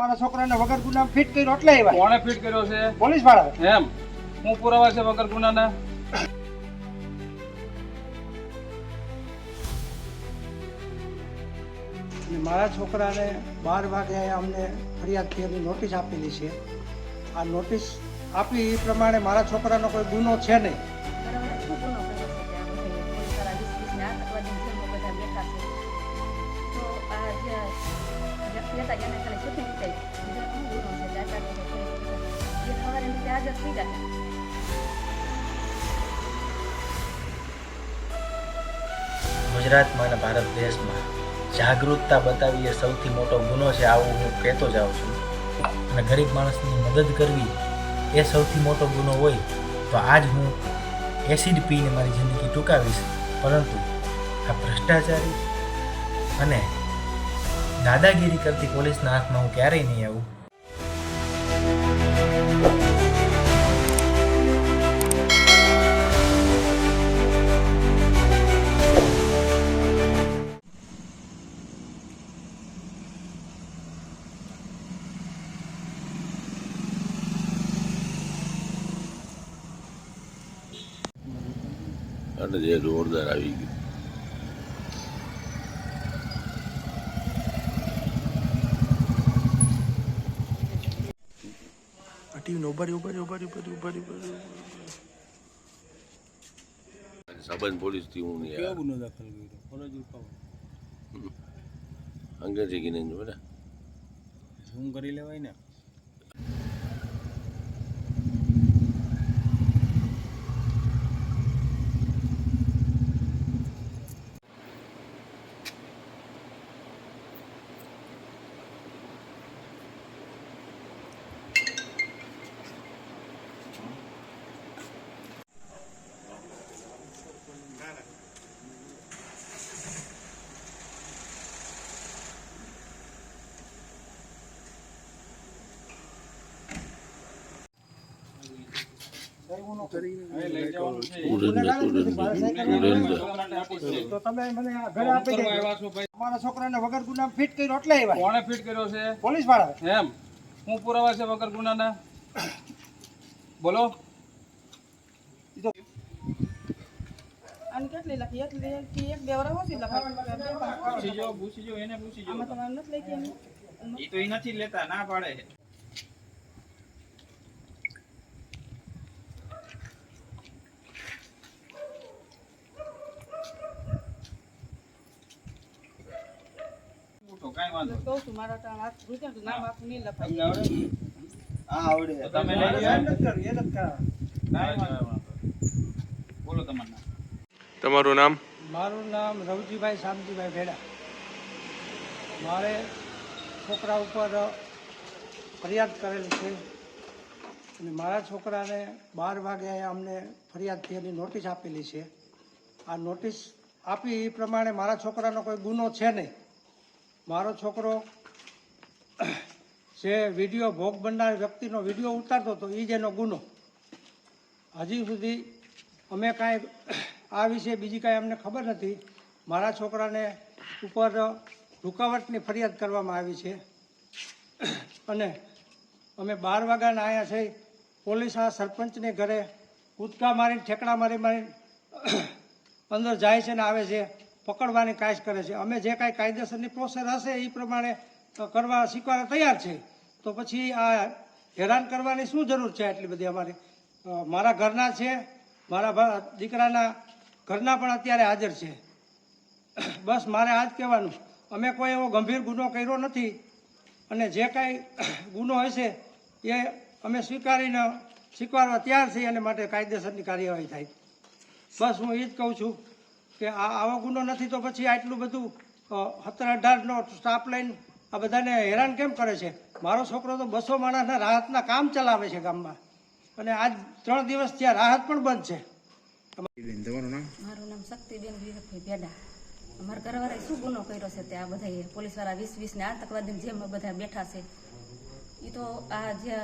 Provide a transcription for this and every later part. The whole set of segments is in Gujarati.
અમારા છોકરાને વગર ગુના ફિટ કર્યો એટલે આવ્યા. કોણે ફિટ કર્યો છે? પોલીસવાળા. એમ? હું પુરાવા છે વગર ગુનાના મારા છોકરાને બાર વાગે અમને ફરિયાદ કરી એની નોટિસ આપેલી છે. આ નોટિસ આપી એ પ્રમાણે મારા છોકરાનો કોઈ ગુનો છે નહીં. થઈ જાય ગુજરાતમાં ભારત દેશમાં જાગૃતતા બતાવી એ સૌથી મોટો ગુનો છે, આવું હું કહેતો જાઉં છું. અને ગરીબ માણસની મદદ કરવી એ સૌથી મોટો ગુનો હોય તો આજ હું એસિડ પીને મારી જિંદગી ટૂંકાવીશ. પરંતુ આ ભ્રષ્ટાચારી અને દાદાગીરી કરતી પોલીસના હાથમાં હું ક્યારેય નહીં આવું. અને જે જોરદાર આવી ગયું. સંબંધ પોલીસથી હું નહીં. ગુનો દાખલ કર્યો ફરજ ઉપાવ અંગ્રેજી કીને જો ને ઝૂમ કરી લેવાય ને હવે લઈ જવાનું છે સુરેન્દ્ર સુરેન્દ્ર સુરેન્દ્ર તો તમે મને આ ઘરે આપી કરવા દેજો આવ્યા છો ભાઈ અમારા છોકરાને વગર ગુનામ ફિટ કર્યો એટલે આવ્યા. કોણે ફિટ કર્યો છે? પોલીસવાળા એમ. હું પુરાવા છે વગર ગુનાના? બોલો. અને કેટલી લખી? એક કે એક બે ઓછી લખાય. પૂછી જો પૂછી જો એને પૂછી જો આમાં તમારે નથી લખી એ તો એ નથી લેતા ના પાડે છે પૂછો, કાંઈ વાંધો નહીં. કહું છું મારા ટાણ હાથ રૂક્યા તો નામ આખું નહીં લખાય તમને આવડે? તમે લઈ લ્યો. સાહેબ નથી કરવું, એ નથી કરાવવાનું. કાંઈ વાંધો નહીં. બોલો તમારું નામ તમારું નામ મારું નામ રવજીભાઈ શામજીભાઈ ભેડા મારે છોકરા ઉપર ફરિયાદ કરેલી છે અને મારા છોકરાને બાર વાગે અમને ફરિયાદ થયેલી નોટિસ આપેલી છે આ નોટિસ આપી એ પ્રમાણે મારા છોકરાનો કોઈ ગુનો છે નહીં મારો છોકરો જે વીડિયો ભોગ બનનાર વ્યક્તિનો વીડિયો ઉતારતો હતો એ જ એનો ગુનો. હજી સુધી અમે કાંઈ આ વિશે બીજી કાંઈ અમને ખબર નથી. મારા છોકરાને ઉપર રૂકાવટની ફરિયાદ કરવામાં આવી છે. અને અમે બાર વાગ્યાના આવ્યા છે, પોલીસ આ સરપંચને ઘરે કૂદકા મારીને, ઠેકડા મારી મારી અંદર જાય છે ને આવે છે. પકડવાની કાશ કરે છે. અમે જે કાંઈ કાયદેસરની પ્રોસેસ હશે એ પ્રમાણે કરવા શીખવા તૈયાર છે. તો પછી આ હેરાન કરવાની શું જરૂર છે આટલી બધી અમારી? મારા ઘરના છે, મારા દીકરાના ઘરના પણ અત્યારે હાજર છે. બસ મારે આ જ કહેવાનું અમે કોઈ એવો ગંભીર ગુનો કર્યો નથી. અને જે કાંઈ ગુનો હશે એ અમે સ્વીકારીને સ્વીકારવા તૈયાર છીએ અને માટે કાયદેસરની કાર્યવાહી થાય. બસ હું એ જ કહું છું. કે આ આવો ગુનો નથી તો પછી આટલું બધું સત્તર અઢારનો સ્ટાફ લાઈન આ બધાને હેરાન કેમ કરે છે? મારો છોકરો તો બસો માણસના રાહતના કામ ચલાવે છે ગામમાં. અને આજ ત્રણ દિવસ ત્યાં રાહત પણ બંધ છે. મારું નામ શક્તિબેન વિવેકભાઈ ભેડા. અમારા ઘરવાળાએ શું ગુનો કર્યો છે તે આ બધા પોલીસવાળા વીસ વીસ ને આતંકવાદી જેમ બધા બેઠા છે. એ તો આ જે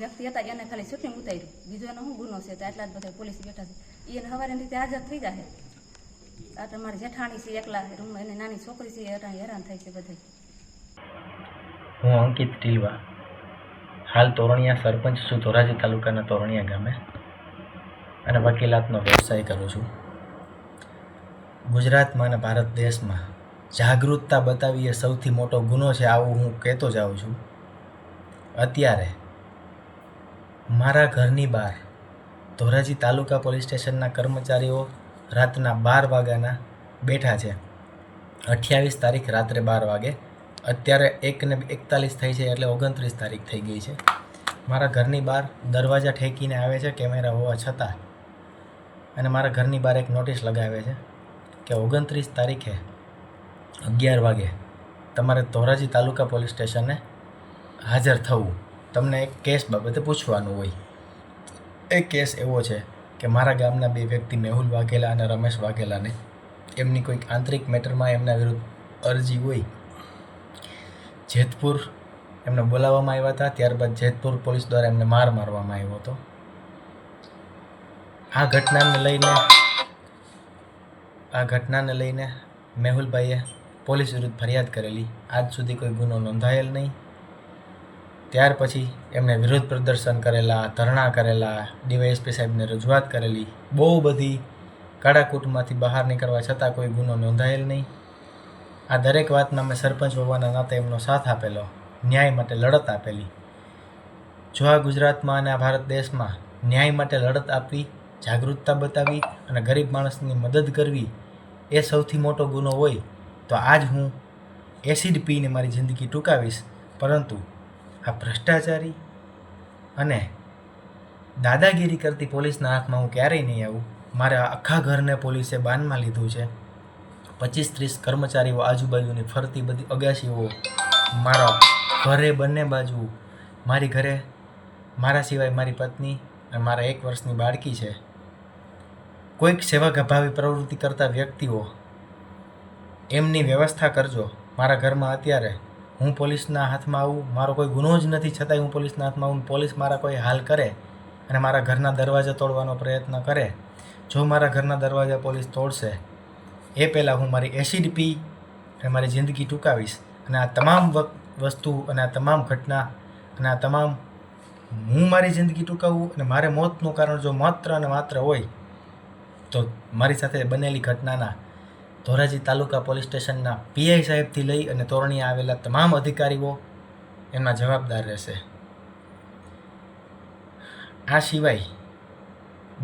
વ્યક્તિ હતા એને ખાલી શૂટિંગ ઉતાર્યું. બીજો એનો શું ગુનો છે? તો આટલા જ બધા પોલીસ બેઠા છે. એને સવારે રીતે હાજર થઈ જાય આ તમારી જેઠાણી છે, એકલા રૂમમાં એને નાની છોકરી છે હેરાન થાય છે બધા હું અંકિત ટીલવા હાલ તોરણિયા સરપંચ છું, ધોરાજી તાલુકાના તોરણિયા ગામે. અને વકીલાતનો વ્યવસાય કરું છું. ગુજરાતમાં અને ભારત દેશમાં જાગૃતતા બતાવી એ સૌથી મોટો ગુનો છે, આવું હું કહેતો જાઉં છું. અત્યારે મારા ઘરની બહાર ધોરાજી તાલુકા પોલીસ સ્ટેશનના કર્મચારીઓ રાતના બાર વાગ્યાના બેઠા છે. અઠ્યાવીસ તારીખ રાત્રે બાર વાગે. અત્યારે એકને એકતાલીસ થઈ છે એટલે ઓગણત્રીસ તારીખ થઈ ગઈ છે. મારા ઘરની બહાર દરવાજા ઠેકીને આવે છે કેમેરા હોવા છતાં. અને મારા ઘરની બહાર એક નોટિસ લગાવે છે કે ઓગણત્રીસ તારીખે અગિયાર વાગે તમારે ધોરાજી તાલુકા પોલીસ સ્ટેશને હાજર થવું. તમને એક કેસ બાબતે પૂછવાનું હોય. એ કેસ એવો છે કે મારા ગામના બે વ્યક્તિ મેહુલ વાઘેલા અને રમેશ વાઘેલાને એમની કોઈક આંતરિક મેટરમાં એમના વિરુદ્ધ અરજી હોય. જેતપુર એમને બોલાવવામાં આવ્યા હતા, ત્યારબાદ જેતપુર પોલીસ દ્વારા એમને માર મારવામાં આવ્યો હતો. આ ઘટનાને લઈને, આ ઘટનાને લઈને મેહુલભાઈએ પોલીસ વિરુદ્ધ ફરિયાદ કરેલી. આજ સુધી કોઈ ગુનો નોંધાયેલ નહીં. ત્યાર પછી એમણે વિરોધ પ્રદર્શન કરેલા, ધરણા કરેલા, ડીવાયએસપી સાહેબને રજૂઆત કરેલી. બહુ બધી કાળાકૂટમાંથી બહાર નીકળવા છતાં કોઈ ગુનો નોંધાયેલ નહીં. આ દરેક વાતમાં મેં સરપંચ હોવાના નાતે એમનો સાથ આપેલો, ન્યાય માટે લડત આપેલી. જો આ ગુજરાતમાં અને આ ભારત દેશમાં ન્યાય માટે લડત આપવી, જાગૃતતા બતાવી અને ગરીબ માણસની મદદ કરવી એ સૌથી મોટો ગુનો હોય, તો આજ હું એસિડ પીને મારી જિંદગી ટૂંકાવીશ. પરંતુ આ ભ્રષ્ટાચારી અને દાદાગીરી કરતી પોલીસના હાથમાં હું ક્યારેય નહીં આવું. મારા આખા ઘરને પોલીસે બાનમાં લીધું છે. પચીસ ત્રીસ કર્મચારીઓ આજુબાજુની ફરતી બધી અગાશીઓ મારા ઘરે બંને બાજુ. મારી ઘરે મારા સિવાય મારી પત્ની અને મારા એક વર્ષની બાળકી છે. કોઈક સેવાભાવી પ્રવૃત્તિ કરતા વ્યક્તિઓ, એમની વ્યવસ્થા કરજો. મારા ઘરમાં અત્યારે હું પોલીસના હાથમાં આવું, મારો કોઈ ગુનો જ નથી, છતાંય હું પોલીસના હાથમાં આવું પોલીસ મારા કોઈ હાલ કરે અને મારા ઘરના દરવાજા તોડવાનો પ્રયત્ન કરે. જો મારા ઘરના દરવાજા પોલીસ તોડશે, એ પહેલાં હું મારી એસિડ પી અને મારી જિંદગી ટૂંકાવીશ. અને આ તમામ વસ્તુ અને આ તમામ ઘટના અને આ તમામ હું મારી જિંદગી ટૂંકાવું અને મારે મોતનું કારણ જો માત્ર અને માત્ર હોય, તો મારી સાથે બનેલી ઘટનાના ધોરાજી તાલુકા પોલીસ સ્ટેશનના પીઆઈ સાહેબથી લઈ અને તોરણીએ આવેલા તમામ અધિકારીઓ એમના જવાબદાર રહેશે. આ સિવાય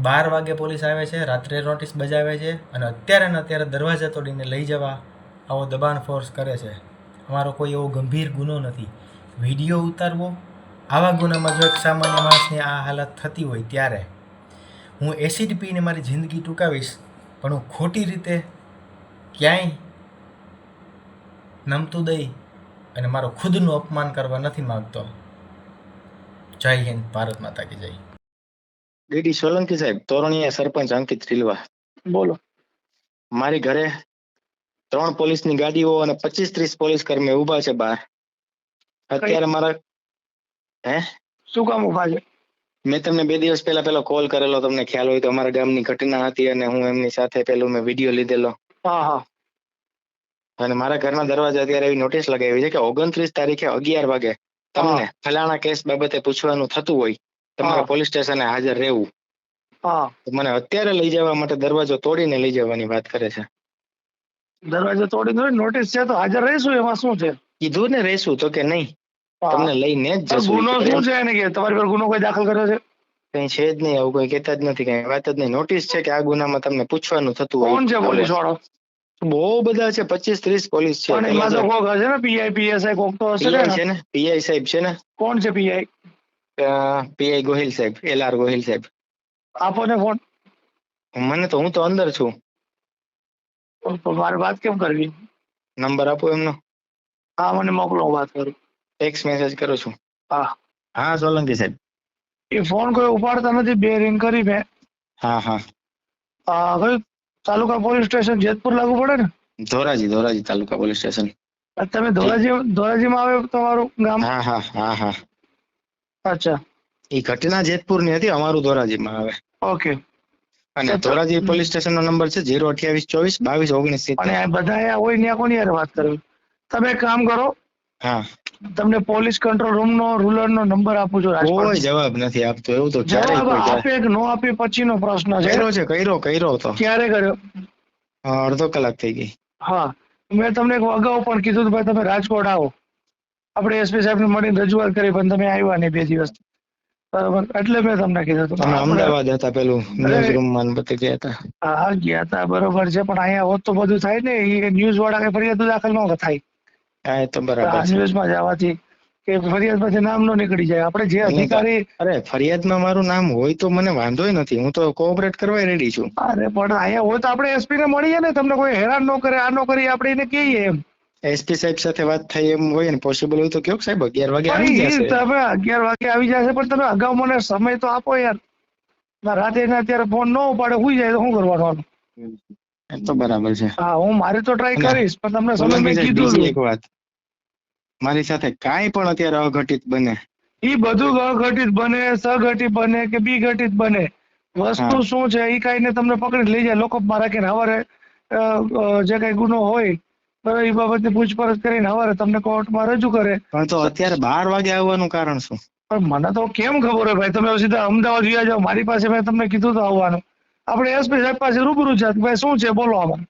બાર વાગે પોલીસ આવે છે, રાત્રે નોટિસ બજાવે છે અને અત્યારે ને અત્યારે દરવાજા તોડીને લઈ જવા આવો દબાણ ફોર્સ કરે છે. અમારો કોઈ એવો ગંભીર ગુનો નથી. વીડિયો ઉતારવો, આવા ગુનામાં જો એક સામાન્ય માણસની આ હાલત થતી હોય ત્યારે હું એસિડ પીને મારી જિંદગી ટૂંકાવીશ, પણ હું ખોટી રીતે ક્યાંય નમતું દઈ અને મારો ખુદનું અપમાન કરવા નથી માગતો. જય હિન્દ ભારત માતા કી જય. ડીડી સોલંકી સાહેબ તોરણીયા સરપંચ અંકિત ટીલવા બોલો. મારી ઘરે ત્રણ પોલીસની ગાડીઓ અને પચીસ ત્રીસ પોલીસ કર્મી ઊભા છે બહાર. અત્યારે મારા હે? શું કામ ઊભા છે? મેં તમને બે દિવસ પહેલા પેલો કોલ કરેલો તમને ખ્યાલ હોય તો અમારા ગામની ઘટના હતી અને હું એમની સાથે પેલું મેં વીડિયો લીધેલો. હા હા. અને મારા ઘરના દરવાજા અત્યારે એવી નોટિસ લગાવી છે કે ઓગણત્રીસ તારીખે અગિયાર વાગે તમને ફલાણા કેસ બાબતે પૂછવાનું થતું હોય તમારે પોલીસ સ્ટેશને હાજર રહેવું. હા. મને અત્યારે લઈ જવા માટે દરવાજો તોડીને લઈ જવાની વાત કરે છે. દરવાજો તોડી દો નોટિસ છે તો હાજર રહીશું એમાં શું છે? કીધું ને રહીશું તો કે નહીં. તમને લઈને જ જશું. ગુનો શું છે એને કે તમારી પર ગુનો કોઈ દાખલ કર્યો છે? કઈ છે જ નહીં આવું કઈ કહેતા જ નથી કઈ વાત જ નહીં. નોટિસ છે કે આ ગુનામાં તમને પૂછવાનું થતું હોય. કોણ છે પોલીસ વાળો? બહુ બધા છે પચીસ ત્રીસ પોલીસ છે. એમાં તો કોક હશે ને પીઆઈ પીએસઆઈ કોક તો હશે પીઆઈ છે ને? પીઆઈ સાહેબ છે ને? કોણ છે પીઆઈ પીઆઈ ગોહિલ સાહેબ એલ આર ગોહિલ સાહેબ. આપો ને ફોન મને તો હું તો અંદર છું. તો મારે વાત કેમ કરવી? નંબર આપો એમનો. હા મને મોકલો વાત કરું. ટેક્સ મેસેજ કરું છું. હા. હા સોલંકી સાહેબ. એ ફોન કોઈ ઉપાડતા નથી બે રિંગ કરી મેં હા હા. આ કયું? તાલુકા પોલીસ સ્ટેશન જેતપુર લાગુ પડે ને? Dhoraji Dhoraji taluka police station. તમે ધોરાજી ધોરાજીમાં આવે તમારું ગામ? હા હા હા હા. અચ્છા. એ ઘટના જેતપુરની હતી અમારું ધોરાજીમાં આવે. ઓકે. અને ધોરાજી પોલીસ સ્ટેશન નો નંબર છે ઝીરો અઠ્યાવીસ ચોવીસ બાવીસ ઓગણીસ અને આ બધા હોય ત્યાં કોની યાર વાત કરવી તમે એક કામ કરો. હા. તમને પોલીસ કંટ્રોલ રૂમ નો રૂલર નો નંબર આપું છું કોઈ જવાબ નથી આપતો એવું તો જવાબ આપે કે નો આપે પછીનો પ્રશ્ન છે. કર્યો છે કર્યો કર્યો તો. ક્યારે કર્યો? અડધો કલાક થઈ ગઈ. હા મેં તમને એક અગાઉ પણ કીધું ભાઈ તમે રાજકોટ આવો. આપણે એસપી સાહેબ ને મળીને રજૂઆત કરી પણ તમે આવ્યા નહીં બે દિવસ. બરાબર એટલે મેં તમને કીધું હતું. અમે અમદાવાદ હતા પેલું ન્યૂઝ રૂમમાં બધે ગયા હતા. હા ગયા હતા બરોબર છે પણ અહીંયા હોત તો બધું થાય ને એ ન્યૂઝ વાળા કઈ ફરિયાદ દાખલ ન થાય. હા એ તો બરાબર ન્યૂઝમાં જવાથી કે ફરિયાદ પછી નામ નો નીકળી જાય. આપણે જે અધિકારી અરે ફરિયાદમાં મારું નામ હોય તો મને વાંધોય નથી. હું તો કોઓપરેટ કરવા રેડી છું. અરે પણ અહીંયા હોય તો આપણે એસપી ને મળીએ ને. તમને કોઈ હેરાન ન કરે આ ન કરી આપણે એને કહીએ એમ. એસપી સાહેબ સાથે વાત થઈ એમ હોય ને પોસિબલ હોય તો કયો સાહેબ અગિયાર વાગે આવી જશે. તમે અગિયાર વાગે આવી જશે પણ તમે અગાઉ મને સમય તો આપો યાર. રાતે અત્યારે ફોન ન ઉપાડે સુઈ જાય તો શું કરવાનું? એ તો બરાબર છે. હા હું મારે તો ટ્રાય કરીશ પણ તમને સમય કીધું એક વાત. મારી સાથે કાંઈ પણ અત્યારે અઘટિત બને. એ બધું અઘટિત બને સઘટિત બને કે બી ઘટિત બને. વસ્તુ શું છે એ કાંઈને તમને પકડી લઈ જાય લોકો મારા કે હવારે જે કઈ ગુનો હોય બરાબર એ બાબતની પૂછપરછ કરીને હવારે તમને કોર્ટમાં રજૂ કરે. પણ તો અત્યારે બાર વાગે આવવાનું કારણ શું? પણ મને તો કેમ ખબર હોય ભાઈ? તમે સીધા અમદાવાદ વ્યા જાઓ મારી પાસે મેં તમને કીધું તો આવવાનું. આપણે એસપી સાહેબ પાસે રૂબરૂ છે. ભાઈ શું છે? બોલો આમાં.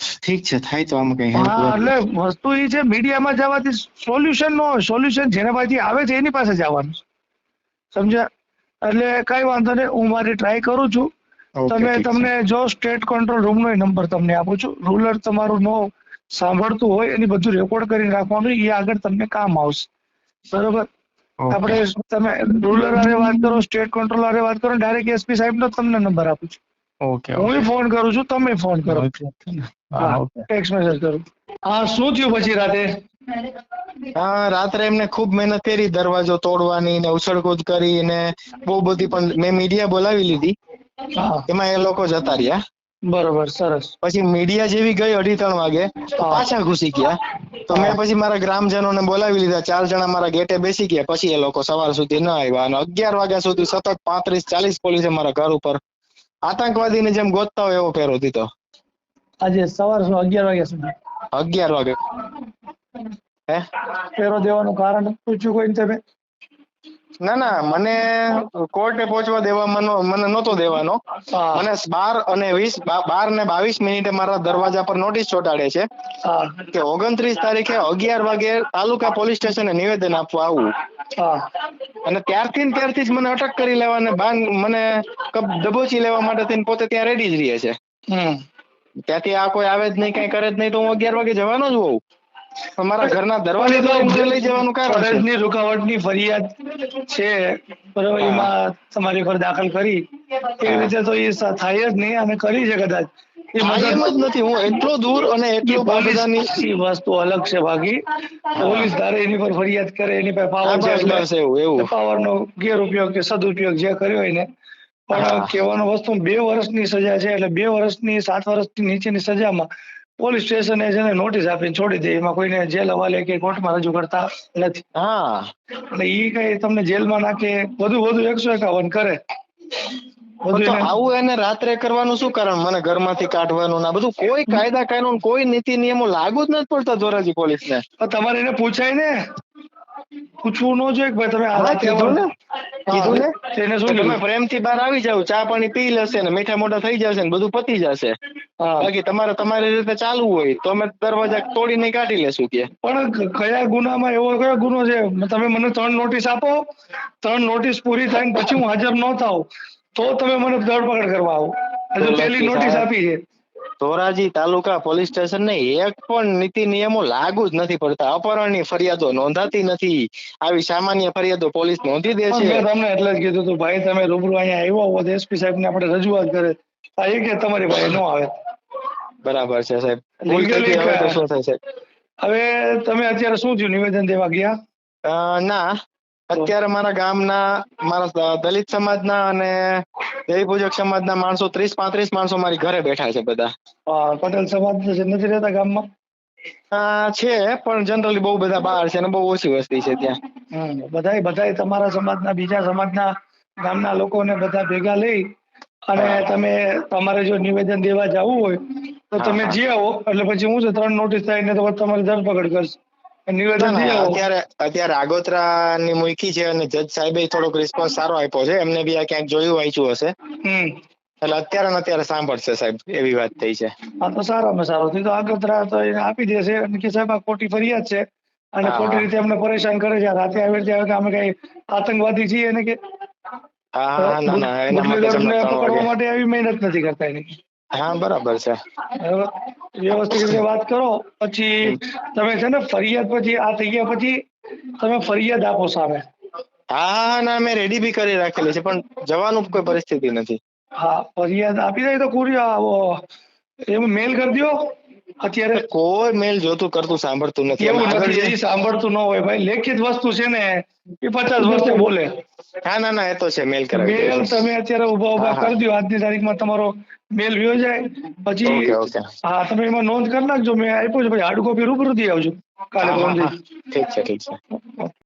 ઠીક છે થાય તો આમાં કઈ હા એટલે વસ્તુ એ છે મીડિયામાં જવાથી સોલ્યુશન નો સોલ્યુશન જેના પાસેથી આવે છે એની પાસે જવાનું સમજ્યા? એટલે કઈ વાંધો નહીં. હું મારી ટ્રાય કરું છું. તમે તમને જો સ્ટેટ કંટ્રોલ રૂમ નો નંબર તમને આપું છું. રૂલર તમારું નો સાંભળતું હોય એની બધું રેકોર્ડ કરીને રાખવાનું એ આગળ તમને કામ આવશે. બરોબર. આપણે તમે રૂલર હારે વાત કરો સ્ટેટ કંટ્રોલ આરે વાત કરો ડાયરેક્ટ એસપી સાહેબ નો તમને નંબર આપું છું. ઓકે હું ફોન કરું છું તમે ફોન કરો. ટેક્સ્ટ મેસેજ કરું. હા શું થયું પછી રાતે? હા રાત્રે એમને ખૂબ મહેનત કરી દરવાજો તોડવાની ને ઉછળકૂદ કરી ને બહુ બધી પણ મેં મીડિયા બોલાવી લીધી. એમાં એ લોકો જતા રહ્યા. બરોબર સરસ. પછી મીડિયા જેવી ગઈ અઢી ત્રણ વાગે પાછા ઘૂસી ગયા. તો મેં પછી મારા ગ્રામજનોને બોલાવી લીધા ચાર જણા મારા ગેટે બેસી ગયા. પછી એ લોકો સવાર સુધી ન આવ્યા. અને અગિયાર વાગ્યા સુધી સતત પાંત્રીસ ચાલીસ પોલીસે મારા ઘર ઉપર આતંકવાદીને જેમ ગોતતા હોય એવો ફેરો દીધો. આજે સવાર સુધી અગિયાર વાગ્યા સુધી? અગિયાર વાગે. હે? ફેરો દેવાનું કારણ પૂછ્યું કોઈ તમે? ના ના મને કોર્ટે પહોંચવા દેવામાં મને નહોતો દેવાનો. મને બાર અને વીસ બાર ને બાવીસ મિનિટે મારા દરવાજા પર નોટિસ ચોંટાડે છે કે ઓગણત્રીસ તારીખે અગિયાર વાગે તાલુકા પોલીસ સ્ટેશને નિવેદન આપવા આવું. અને ત્યારથી ને ત્યારથી જ મને અટક કરી લેવા ને બાન મને કપ દબોચી લેવા માટે થઈને પોતે ત્યાં રેડી જ રહે છે. ત્યાંથી આ કોઈ આવે જ નહીં કઈ કરે જ નહીં તો હું અગિયાર વાગે જવાનો જ હોઉં. પણ મારા ઘરના દરવાજે તો મને લઈ જવાનું કારણ? ફરજની રૂકાવટની ફરિયાદ છે બરોબર એમાં તમારી પર દાખલ કરી. એ રીતે તો એ થાય જ નહીં અને કરી છે કદાચ. એ હા, જ નથી. હું એટલો દૂર અને એટલો પાકિસ્તાની વસ્તુ અલગ છે બાકી. પોલીસ ધારે એની પર ફરિયાદ કરે એની પર પાવર છે એવું એવું. પાવર નો ગેરઉપયોગ કે સદુપયોગ જે કર્યો હોય ને પણ. કહેવાનો વસ્તુ બે વર્ષની સજા છે એટલે બે વર્ષની સાત વર્ષની નીચેની સજામાં પોલીસ સ્ટેશને છે ને નોટિસ આપીને છોડી દે એમાં કોઈને જેલ હવાલે કે કોર્ટમાં રજૂ કરતા નથી. હા. એટલે ઈ કઈ તમને જેલમાં નાખે વધુ વધુ એકસો એકાવન કરે. તો આવું એને રાત્રે કરવાનું શું કારણ? મને ઘરમાંથી કાઢવાનું ના બધું કોઈ કાયદા કાનૂન કોઈ નીતિ નિયમો લાગુ જ નથી પડતા ધોરાજી પોલીસ ને તમારે એને પૂછાય ને. પૂછવું ન જોઈએ ભાઈ તમે આ કીધું ને. કીધું ને. તેને શું તમે પ્રેમથી બહાર આવી જાવ ચા પાણી પી લેશે ને મીઠા મોઢા થઈ જશે ને બધું પતી જશે. બાકી તમારે તમારી રીતે ચાલવું હોય તો અમે દરવાજા તોડીને કાઢી લેશું કે. પણ કયા ગુનામાં એવો કયો ગુનો છે? તમે મને ત્રણ નોટિસ આપો. ત્રણ નોટિસ પૂરી થાય પછી હું હાજર ન થાઉં તો તમે મને ધરપકડ કરવા આવો. પેલી પહેલી નોટિસ આપી છે. ધોરાજી તાલુકા પોલીસ સ્ટેશન ને એક પણ નીતિ નિયમો લાગુ જ નથી પડતા. અપહરણની ફરિયાદો નોંધાતી નથી. આવી સામાન્ય ફરિયાદો પોલીસ નોંધી દે છે. તમને એટલે જ કીધું હતું ભાઈ તમે રૂબરૂ અહીંયા આવ્યો હોત એસપી સાહેબ ને આપણે રજૂઆત કરે. આ એક કે તમારી પાસે નો આવે. બરાબર છે સાહેબ. હવે તમે અત્યારે શું થયું? નિવેદન દેવા ગયા? ના. અત્યારે મારા ગામના મારા દલિત સમાજના અને દેવી પૂજક સમાજના માણસો ત્રીસ પાંત્રીસ માણસો મારી ઘરે બેઠા છે બધા. પટેલ સમાજ નથી રહેતા ગામમાં? છે પણ જનરલી બહુ બધા બહાર છે અને બહુ ઓછી વસ્તી છે ત્યાં. બધાય બધાય તમારા સમાજના બીજા સમાજના ગામના લોકોને બધા ભેગા લઈ અને તમે તમારે જો નિવેદન દેવા જવું હોય તો તમે જે આવો એટલે પછી હું છે ત્રણ નોટિસ થાય ને તો તમારી ધરપકડ કરશે. અત્યારે અત્યારે આગોતરા ની મૂકી છે અને જજ સાહેબે થોડોક રિસ્પોન્સ સારો આપ્યો છે. એમને બી આ ક્યાંક જોયું વાંચ્યું હશે. એટલે અત્યારે અત્યારે સાંભળશે સાહેબ એવી વાત થઈ છે. આ તો સારામાં સારું. થયું તો આગોતરા તો એને આપી દેશે અને કે સાહેબ આ ખોટી ફરિયાદ છે. અને ખોટી રીતે અમને પરેશાન કરે છે. રાતે આવે રીતે કે અમે કઈ આતંકવાદી છીએ એને કે હા ના ના એના માટે પકડવા માટે આવી મહેનત નથી કરતા એની. હા બરાબર છે. વ્યવસ્થિત રીતે વાત કરો પછી તમે છે ને ફરિયાદ પછી આ થઈ ગયા પછી તમે ફરિયાદ આપો સામે. હા હા ના મેં રેડી બી કરી રાખેલી છે પણ જવાનું કોઈ પરિસ્થિતિ નથી. હા ફરિયાદ આપી દે તો આવો એમાં મેલ કરી દો અત્યારે કોઈ મેલ જોતું કરતું સાંભળતું નથી. એવું નથી સાંભળતું ન હોય. ભાઈ લેખિત વસ્તુ છે ને એ પચાસ વર્ષે બોલે. હા ના ના એ તો છે મેલ કરાવી મેલ તમે અત્યારે ઊભા ઊભા. કરી દો. આજની તારીખમાં તમારો મેલ વ્યો જાય. પછી હા તમે એમાં નોંધ કરી નાખજો. મેં આપ્યું છે. પછી હાર્ડ કોપી રૂબરૂ દઈ આવજો. કાલે ઠીક છે ઠીક છે.